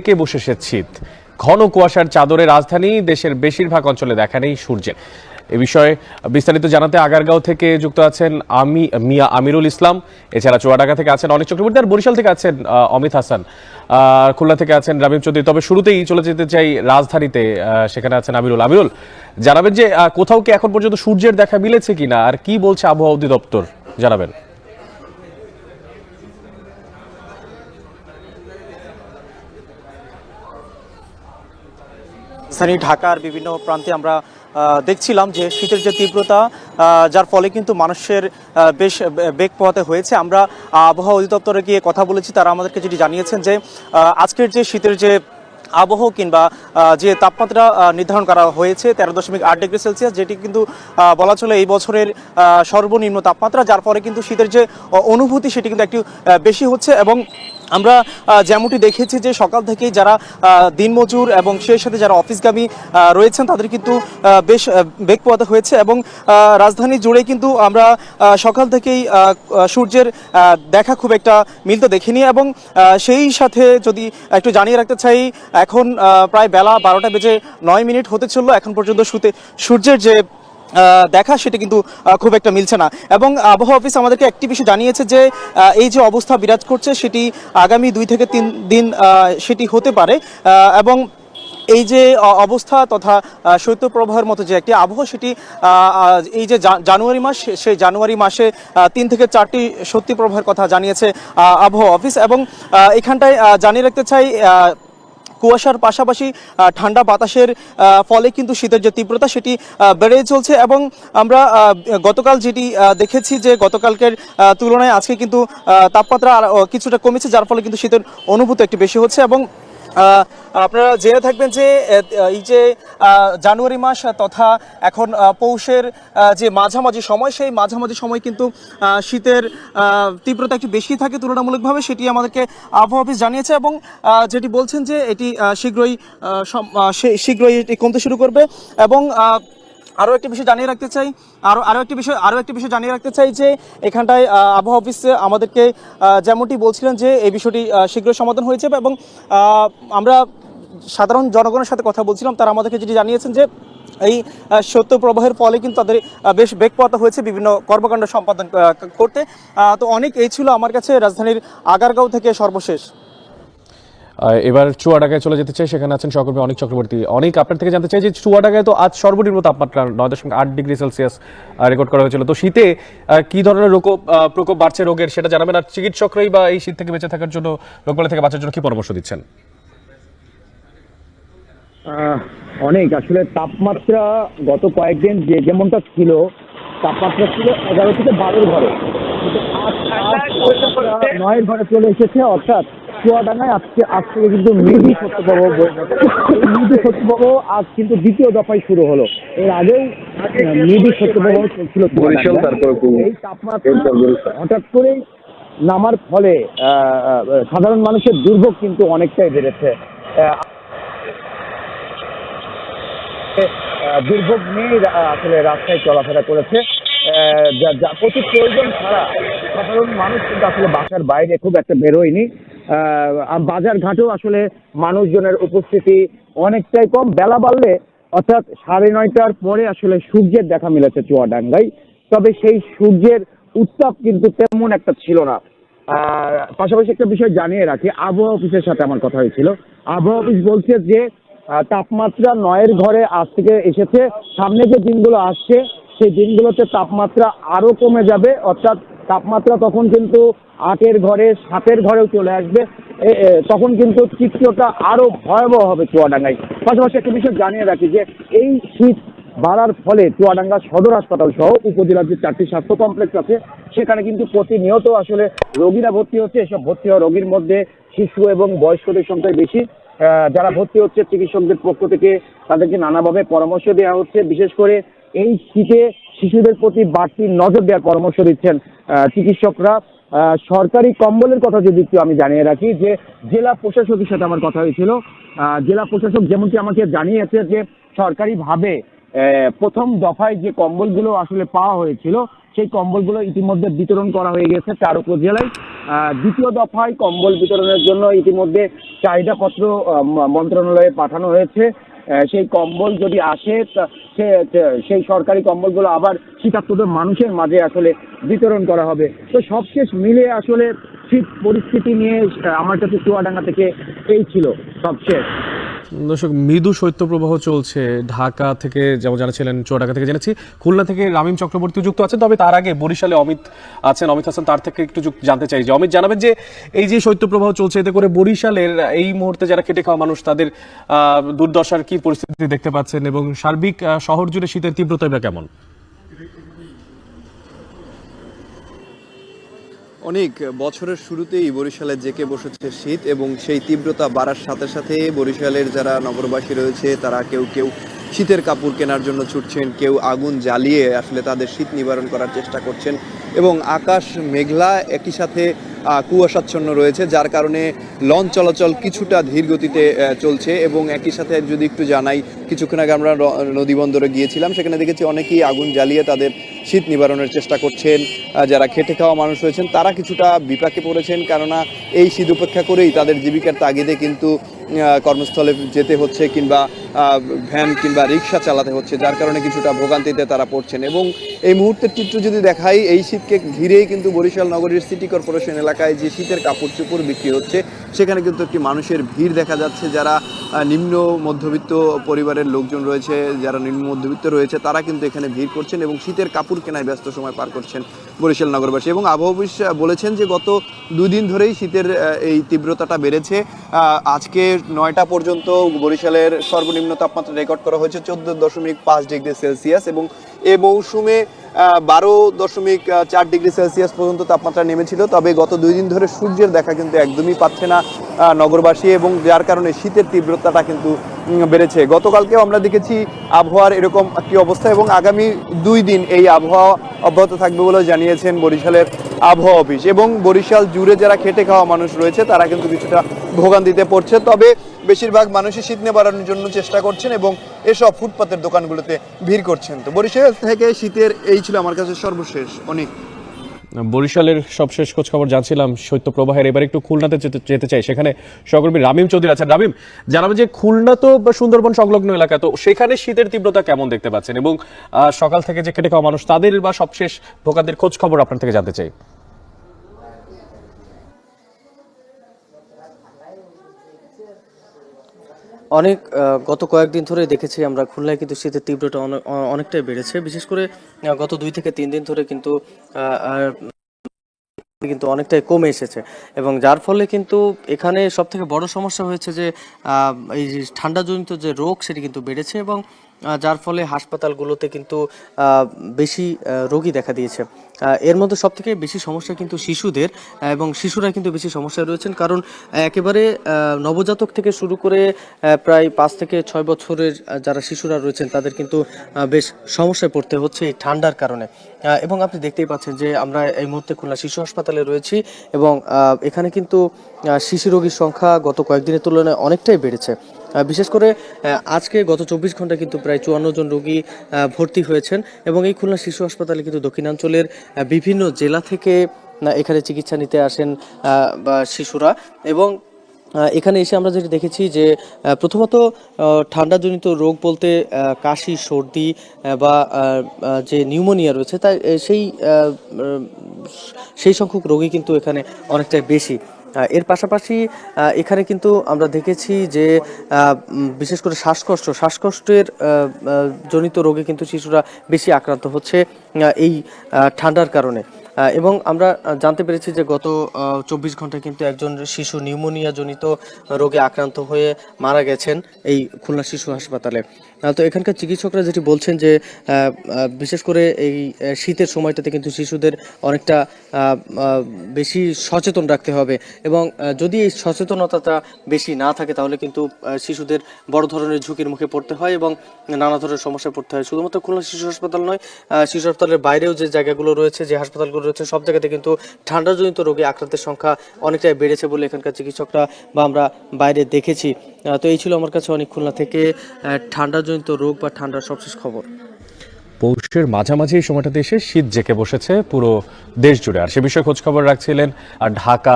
কে বসেছে শীত ঘন কুয়াশার চাদরে রাজধানী দেশের বেশিরভাগ অঞ্চলে দেখা নেই সূর্যের। এ বিষয়ে বিস্তারিত জানাতে আগারগাঁও থেকে যুক্ত আছেন আমি, মিয়া আমিরুল ইসলাম। এছাড়া চুয়াডাঙ্গা থেকে আছেন অনেক চক্রবর্তী আর বরিশাল থেকে আছেন অমিত হাসান। খুলনা থেকে আছেন রামিম চৌধুরী। তবে শুরুতেই চলে যেতে চাই রাজধানীতে সেখানে আছেন আমিরুল। আমিরুল, জানাবেন যে কোথাও কি এখন পর্যন্ত সূর্যের দেখা মিলেছে কিনা? আর কি বলছে আবহাওয়া অধিদপ্তর? জানাবেন। রাজধানী ঢাকার বিভিন্ন প্রান্তে আমরা দেখছিলাম যে শীতের যে তীব্রতা যার ফলে কিন্তু মানুষের বেশ বেগ পোহাতে হয়েছে। আমরা আবহাওয়া অধিদপ্তরে গিয়ে কথা বলেছি, তারা আমাদেরকে যেটি জানিয়েছেন যে আজকের যে শীতের যে আবহাওয়া কিংবা যে তাপমাত্রা নির্ধারণ করা হয়েছে, তেরো দশমিক আট ডিগ্রি সেলসিয়াস, যেটি কিন্তু বলা চলে এই বছরের সর্বনিম্ন তাপমাত্রা, যার ফলে কিন্তু শীতের যে অনুভূতি, সেটি কিন্তু একটু বেশি হচ্ছে এবং আমরা যেমনটি দেখেছি যে সকাল থেকেই যারা দিনমজুর এবং সেই সাথে যারা অফিসগামী রয়েছেন, তাদের কিন্তু বেশ বেগ পোয়াতে হয়েছে এবং রাজধানী জুড়ে কিন্তু আমরা সকাল থেকেই সূর্যের দেখা খুব একটা মিলতে দেখিনি এবং সেই সাথে যদি একটু জানিয়ে রাখতে চাই, এখন প্রায় বেলা বারোটা বেজে নয় মিনিট হতে চলল। এখন পর্যন্ত সূর্যের যে দেখা, সেটা কিন্তু খুব একটা মিলছে না। এবং আবহাওয়া অফিস আমাদেরকে একটি বিষয় জানিয়েছে যে এই যে অবস্থা বিরাজ করছে, সেটি আগামী দুই থেকে তিন দিন সেটি হতে পারে। এবং এই যে অবস্থা তথা শৈত্যপ্রবাহের মতো যে একটি আবহাওয়া, সেটি এই যে জানুয়ারি মাস সেই জানুয়ারি মাসে তিন থেকে চারটি সত্যি প্রবাহের কথা জানিয়েছে আবহাওয়া অফিস। এবং এখানটায় জানিয়ে রাখতে চাই কুয়াশার পাশাপাশি ঠান্ডা বাতাসের ফলে কিন্তু শীতের যে তীব্রতা সেটি বেড়ে চলছে এবং আমরা গতকাল যেটি দেখেছি যে গতকালকের তুলনায় আজকে কিন্তু তাপমাত্রা কিছুটা কমেছে, যার ফলে কিন্তু শীতের অনুভূতি একটু বেশি হচ্ছে এবং আপনারা জেনে থাকবেন যে এই যে জানুয়ারি মাস তথা এখন পৌষের যে মাঝামাঝি সময়, সেই মাঝামাঝি সময় কিন্তু শীতের তীব্রতা একটু বেশি থাকে তুলনামূলকভাবে, সেটি আমাদেরকে আবহাওয়া অফিস জানিয়েছে এবং যেটি বলছেন যে, এটি শীঘ্রই শীঘ্রই এটি কমতে শুরু করবে এবং আরও একটি বিষয় জানিয়ে রাখতে চাই আরও আরও একটি বিষয় আরও একটি বিষয় জানিয়ে রাখতে চাই যে এখানটায় আবহাওয়া অফিসে আমাদেরকে যেমনটি বলছিলেন যে এই বিষয়টি শীঘ্রই সমাধান হয়ে যাবে এবং আমরা সাধারণ জনগণের সাথে কথা বলছিলাম তারা আমাদেরকে যেটি জানিয়েছেন যে এই আহ, সত্য প্রবাহের ফলে কিন্তু তাদের বেশ বেগ হয়েছে বিভিন্ন কর্মকাণ্ড সম্পাদন করতে। তো অনেক এই ছিল আমার কাছে রাজধানীর আগারগাঁও থেকে সর্বশেষ। এবার চুয়াডাঙ্গায় চলে যেতে চাই। সেখানে আছেন সহকর্মী অনেক চক্রবর্তী। অনেক, আপনার থেকে জানতে চাই যে চুয়াডাঙ্গায় তো আজ সর্বনিম্ন তাপমাত্রা নয় দশমিক আট ডিগ্রি সেলসিয়াস রেকর্ড করা হয়েছিল। তো শীতে কি ধরনের রোগ- প্রকোপ বাড়ছে রোগের সেটা জানাবেন? আর চিকিৎসকরাই বা এই শীত থেকে বেঁচে থাকার জন্য, রোগবালাই থেকে বাঁচার জন্য কি পরামর্শ দিচ্ছেন? অনেক। আসলে তাপমাত্রা গত কয়েকদিন যে যেমনটা ছিল, তাপমাত্রা ছিল এগারো থেকে বারোর ঘরে। নয়ের ঘরে চলে এসেছে, অর্থাৎ চুয়াডাঙ্গায় আজকে আজ থেকে কিন্তু মৃদু শৈত্যপ্রবাহ বয়ে যাচ্ছে এই মৃদু শৈত্যপ্রবাহ আজ কিন্তু দ্বিতীয় দফায় শুরু হলো। এর আগেও মৃদু শৈত্যপ্রবাহ চলছিল এই তাপমাত্রা হঠাৎ করেই নামার ফলে সাধারণ মানুষের দুর্ভোগ কিন্তু অনেকটাই বেড়েছে। দুর্ভোগ নিয়ে আসলে রাস্তায় চলাফেরা করেছে। যা- প্রচুর প্রয়োজন ছাড়া সাধারণ মানুষ কিন্তু আসলে বাসার বাইরে খুব একটা বেরোয়নি। বাজার ঘাটেও আসলে মানুষজনের উপস্থিতি অনেকটাই কম। বেলা বাড়লে অর্থাৎ সাড়ে নয়টার পরে আসলে সূর্যের দেখা মিলেছে চুয়াডাঙ্গায়। তবে সেই সূর্যের উত্তাপ কিন্তু তেমন একটা ছিল না। পাশাপাশি একটা বিষয় জানিয়ে রাখি, আবহাওয়া অফিসের সাথে আমার কথা হয়েছিল। আবহাওয়া অফিস বলছে যে তাপমাত্রা নয়ের ঘরে আজ থেকে এসেছে। সামনে যে দিনগুলো আসছে, সেই দিনগুলোতে তাপমাত্রা আরও কমে যাবে। অর্থাৎ তাপমাত্রা তখন কিন্তু আটের ঘরে, সাতের ঘরেও চলে আসবে। তখন কিন্তু চিত্রটা আরও ভয়াবহ হবে চুয়াডাঙ্গায়। পাশাপাশি একটা বিষয় জানিয়ে রাখি যে, এই শীত বাড়ার ফলে চুয়াডাঙ্গা সদর হাসপাতাল সহ উপজেলার যে চারটি স্বাস্থ্য কমপ্লেক্স আছে, সেখানে কিন্তু প্রতিনিয়ত আসলে রোগীরা ভর্তি হচ্ছে। এসব ভর্তি হওয়া রোগীর মধ্যে শিশু এবং বয়স্কদের সংখ্যাই বেশি। যারা ভর্তি হচ্ছে, চিকিৎসকদের পক্ষ থেকে তাদেরকে নানাভাবে পরামর্শ দেওয়া হচ্ছে। বিশেষ করে এই শীতে শিশুদের প্রতি বাড়তি নজর দেওয়ার পরামর্শ দিচ্ছেন চিকিৎসকরা। সরকারি কম্বলের কথা যদি একটু আমি জানিয়ে রাখি, যে জেলা প্রশাসকের সাথে আমার কথা হয়েছিল জেলা প্রশাসক যেমনটি আমাকে জানিয়েছে যে সরকারিভাবে প্রথম দফায় যে কম্বলগুলো আসলে পাওয়া হয়েছিল, সেই কম্বলগুলো ইতিমধ্যে বিতরণ করা হয়ে গেছে চার উপজেলায় দ্বিতীয় দফায় কম্বল বিতরণের জন্য ইতিমধ্যে চাহিদাপত্র মন্ত্রণালয়ে পাঠানো হয়েছে। সেই কম্বল যদি আসে সে- সেই সরকারি কম্বলগুলো আবার শীতার্থদের মানুষের মাঝে আসলে বিতরণ করা হবে। তো সবশেষ মিলে আসলে শীত পরিস্থিতি নিয়ে আমার কাছে চুয়াডাঙ্গা থেকে এই ছিল সবশেষ। দর্শক, মৃদু শৈত্যপ্রবাহ চলছে ঢাকা থেকে, যেমন জানাছিলেন চুয়াডাঙ্গা থেকে জেনেছি। খুলনা থেকে রামিম চক্রবর্তী যুক্ত আছেন, তবে তার আগে বরিশালে অমিত আছেন। অমিত হাসান, তার থেকে একটু জানতে চাই যে, অমিত জানাবেন যে, এই যে শৈত্যপ্রবাহ চলছে, এতে করে বরিশালের এই মুহূর্তে যারা খেটে খাওয়া মানুষ, তাদের দুর্দশার কি পরিস্থিতি দেখতে পাচ্ছেন এবং সার্বিক শহর জুড়ে শীতের তীব্রতা কেমন? অনেক বছরের শুরুতেই বরিশালে জেকে বসেছে শীত এবং সেই তীব্রতা বাড়ার সাথে সাথে বরিশালের যারা নগরবাসী রয়েছে, তারা কেউ কেউ শীতের কাপড় কেনার জন্য ছুটছেন, কেউ আগুন জ্বালিয়ে আসলে তাদের শীত নিবারণ করার চেষ্টা করছেন এবং আকাশ মেঘলা, একই সাথে কুয়াশাচ্ছন্ন রয়েছে, যার কারণে লঞ্চ চলাচল কিছুটা ধীর গতিতে চলছে এবং একই সাথে যদি একটু জানাই, কিছুক্ষণ আগে আমরা নদী বন্দরে গিয়েছিলাম, সেখানে দেখেছি অনেকেই আগুন জ্বালিয়ে তাদের শীত নিবারণের চেষ্টা করছেন। যারা খেটে খাওয়া মানুষ রয়েছেন, তারা কিছুটা বিপাকে পড়েছেন, কেননা এই শীত উপেক্ষা করেই তাদের জীবিকার তাগিদে কিন্তু কর্মস্থলে যেতে হচ্ছে কিংবা ভ্যান কিংবা রিক্সা চালাতে হচ্ছে যার কারণে কিছুটা ভোগান্তিতে তারা পড়ছেন। এবং এই মুহূর্তের চিত্র যদি দেখাই এই শীতকে ঘিরেই কিন্তু বরিশাল নগরীর সিটি কর্পোরেশন এলাকায় যে শীতের কাপড় চোপড় বিক্রি হচ্ছে সেখানে কিন্তু একটি মানুষের ভিড় দেখা যাচ্ছে। যারা নিম্ন মধ্যবিত্ত পরিবারের লোকজন রয়েছে যারা নিম্ন মধ্যবিত্ত রয়েছে তারা কিন্তু এখানে ভিড় করছেন এবং শীতের কাপড় কেনায় ব্যস্ত সময় পার করছেন বরিশাল নগরবাসী। এবং আবহাওয়া বলেছেন যে গত দুদিন ধরেই শীতের এই তীব্রতাটা বেড়েছে। আহ, নয়টা পর্যন্ত বরিশালের সর্বনিম্ন তাপমাত্রা রেকর্ড করা হয়েছে, চোদ্দ দশমিক পাঁচ ডিগ্রি সেলসিয়াস এবং এ মৌসুমে বারো দশমিক চার ডিগ্রি সেলসিয়াস পর্যন্ত তাপমাত্রা নেমেছিল, তবে গত দুই দিন ধরে সূর্যের দেখা কিন্তু একদমই পাচ্ছে না নগরবাসী এবং যার কারণে শীতের তীব্রতাটা কিন্তু বেড়েছে। গতকালকেও আমরা দেখেছি আবহাওয়ার এরকম একটি অবস্থা এবং আগামী দুই দিন এই আবহাওয়া অব্যাহত থাকবে বলে জানিয়েছেন বরিশালের আবহাওয়া অফিস। এবং বরিশাল জুড়ে যারা খেটে খাওয়া মানুষ রয়েছে, তারা কিন্তু কিছুটা ভোগান্তিতে পড়ছে। তবে বেশিরভাগ মানুষই শীত নিবারণের জন্য চেষ্টা করছেন এবং এসব ফুটপাতের দোকানগুলোতে ভিড় করছেন তো। বরিশাল থেকে শীতের এই ছিল আমার কাছে সর্বশেষ। অনেক। বরিশালের সবশেষ খোঁজ খবর জানছিলাম, শৈত্যপ্রবাহের। এবার একটু খুলনাতে যেতে চাই। সেখানে সহকর্মী রামিম চৌধুরী আছেন। রামিম জানাবেন যে খুলনা তো সুন্দরবন সংলগ্ন এলাকা, তো সেখানে শীতের তীব্রতা কেমন দেখতে পাচ্ছেন? এবং সকাল থেকে যে খেটে খাওয়া মানুষ, তাদের বা সবশেষ ভোকাদের খোঁজ খবর আপনার থেকে জানতে চাই। অনেক গত কয়েকদিন ধরে দেখেছি আমরা খুলনায় কিন্তু শীতের তীব্রতা অনেকটাই বেড়েছে। বিশেষ করে গত দুই থেকে তিন দিন ধরে কিন্তু কিন্তু অনেকটাই কমে এসেছে। এবং যার ফলে কিন্তু এখানে সব থেকে বড় সমস্যা হয়েছে যে এই ঠান্ডাজনিত যে রোগ সেটি কিন্তু বেড়েছে এবং যার ফলে হাসপাতালগুলোতে কিন্তু বেশি রোগী দেখা দিয়েছে। এর মধ্যে সব থেকে বেশি সমস্যা কিন্তু শিশুদের এবং শিশুরা কিন্তু বেশি সমস্যায় রয়েছেন কারণ একেবারে নবজাতক থেকে শুরু করে প্রায় পাঁচ থেকে ছয় বছরের যারা শিশুরা রয়েছেন তাদের কিন্তু বেশ সমস্যায় পড়তে হচ্ছে এই ঠান্ডার কারণে। এবং আপনি দেখতেই পাচ্ছেন যে আমরা এই মুহূর্তে খুলনা শিশু হাসপাতালে রয়েছি এবং এখানে কিন্তু শিশু রোগীর সংখ্যা গত কয়েকদিনের তুলনায় অনেকটাই বেড়েছে। বিশেষ করে আজকে গত চব্বিশ ঘণ্টা কিন্তু প্রায় চুয়ান্ন জন রোগী ভর্তি হয়েছেন এবং এই খুলনা শিশু হাসপাতালে কিন্তু দক্ষিণাঞ্চলের বিভিন্ন জেলা থেকে এখানে চিকিৎসা নিতে আসেন শিশুরা এবং এখানে এসে আমরা যেটা দেখেছি যে প্রথমত ঠান্ডাজনিত রোগ বলতে কাশি, সর্দি বা যে নিউমোনিয়া রয়েছে, তাই সেই সেই সংখ্যক রোগী কিন্তু এখানে অনেকটাই বেশি। এর পাশাপাশি এখানে কিন্তু আমরা দেখেছি যে বিশেষ করে শ্বাসকষ্ট, শ্বাসকষ্টের জনিত রোগে কিন্তু শিশুরা বেশি আক্রান্ত হচ্ছে এই ঠান্ডার কারণে। এবং আমরা জানতে পেরেছি যে গত চব্বিশ ঘন্টায় কিন্তু একজন শিশু নিউমোনিয়া জনিত রোগে আক্রান্ত হয়ে মারা গেছেন এই খুলনা শিশু হাসপাতালে। তো এখানকার চিকিৎসকরা যেটি বলছেন যে বিশেষ করে এই শীতের সময়টাতে কিন্তু শিশুদের অনেকটা বেশি সচেতন রাখতে হবে এবং যদি এই সচেতনতাটা বেশি না থাকে তাহলে কিন্তু শিশুদের বড় ধরনের ঝুঁকির মুখে পড়তে হয় এবং নানা ধরনের সমস্যায় পড়তে হয়। শুধুমাত্র খুলনা শিশু হাসপাতাল নয় শিশু হাসপাতালের বাইরেও যে জায়গাগুলো রয়েছে, যে হাসপাতালগুলো রয়েছে। সব জায়গাতে কিন্তু ঠান্ডাজনিত রোগে আক্রান্তের সংখ্যা অনেকটাই বেড়েছে বলে এখানকার চিকিৎসকরা বা আমরা বাইরে দেখেছি। তো এই ছিল আমার কাছে অনেক খুলনা থেকে ঠান্ডাজনিত রোগ বা ঠান্ডার সবশেষ খবর। পৌষের মাঝামাঝি এই সময়টাতে এসে শীত জেঁকে বসেছে, পুরো দেশ জুড়ে। আর সে বিষয়ে খোঁজখবর রাখছিলেন আর ঢাকা